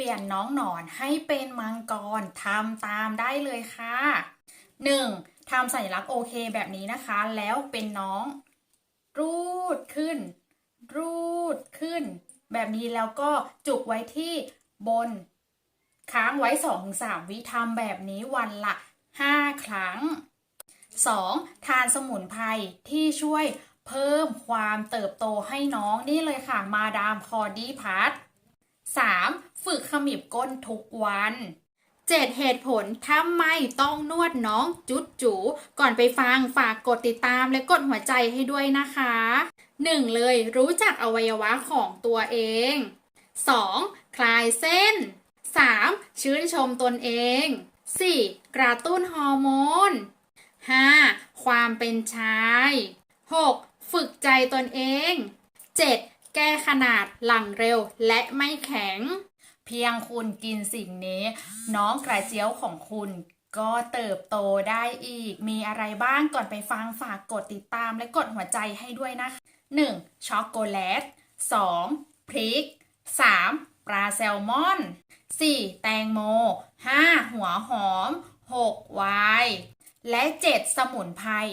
เปลี่ยนน้องหนอนให้เป็นมังกรทำตามได้เลยค่ะ 1. ทำสัญลักษณ์โอเคแบบนี้นะคะ แล้วเป็นน้อง รูดขึ้น รูดขึ้น แบบนี้แล้วก็จุกไว้ที่บน ค้างไว้ 2-3 วิทำแบบนี้วันละ 5 ครั้ง 2. ทานสมุนไพรที่ช่วยเพิ่มความเติบโตให้น้องนี่เลยค่ะมาดามพอดีพัท 3. ฝึกขมิบก้นทุกวัน 7 เหตุผลทำไมต้องนวดน้องจุดจูก่อนไปฟังฝากกดติดตามและกดหัวใจให้ด้วยนะคะ 1. เลยรู้จักอวัยวะของตัวเอง 2. คลายเส้น 3. ชื่นชมตนเอง 4. กระตุ้นฮอร์โมน 5. ความเป็นชาย 6. ฝึกใจตนเอง 7. แก้ขนาดหลังเร็วและไม่แข็ง เพียงคุณกินสิ่งนี้ น้องกระเจียวของคุณก็เติบโตได้อีก มีอะไรบ้างก่อนไปฟังฝากกดติดตามและกดหัวใจให้ด้วยนะคะ 1. ช็อกโกแลต 2. พริก 3. ปลาแซลมอน 4. แตงโม 5. หัวหอม 6. ไวน์และ 7. สมุนไพร